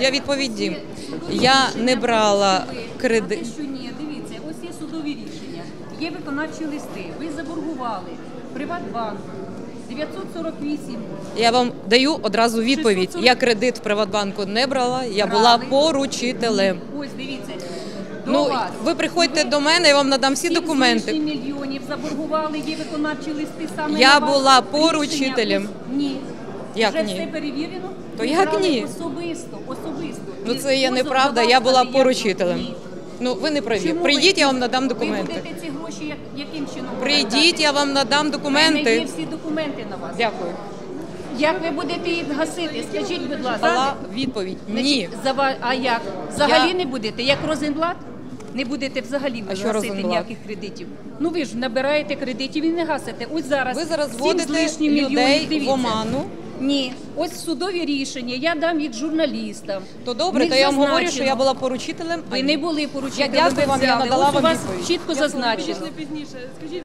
Я відповідь дім. Я не брала кредит. Що ні, дивіться, ось є судові рішення, є виконавчі листи. Ви заборгували Приватбанк 948. Я вам даю одразу відповідь. 640. Я кредит в Приватбанку не брала, я була Брали. поручителем. Ось дивіться. До Ну, вас. ви приходьте до мене, я вам надам всі документи. мільйонів заборгували, є виконавчі листи саме Я на вас. була Рішення поручителем. ось- Ні. Як Вже ні? все перевірено? То як ні? Особисто, особисто. Ну це є неправда. Я була поручителем. Ну ви не праві. Чому Прийдіть, ви- я вам надам документи. Ви будете ці гроші як, яким чином? Прийдіть, я вам надам мене є документи. всі документи на вас. Дякую. Як ви будете їх гасити? Скажіть, будь ласка. Дала відповідь. Ні. Значить, А як? Взагалі Я- не будете? Як Розенблат? Не будете взагалі А що гасити Розенблат? ніяких кредитів. Ну ви ж набираєте кредитів і не гасите. Ось зараз Ви зараз сім з вводите лишнім людей мільйонів, в дивіться. оману. Ні, ось судові рішення. Я дам їх журналістам. То добре, них то я вам говорю, що я була поручителем. Ви не були поручителем. Я дякую вам, я надала Ось вам вас відповідь. чітко зазначено. пізніше. Скажіть.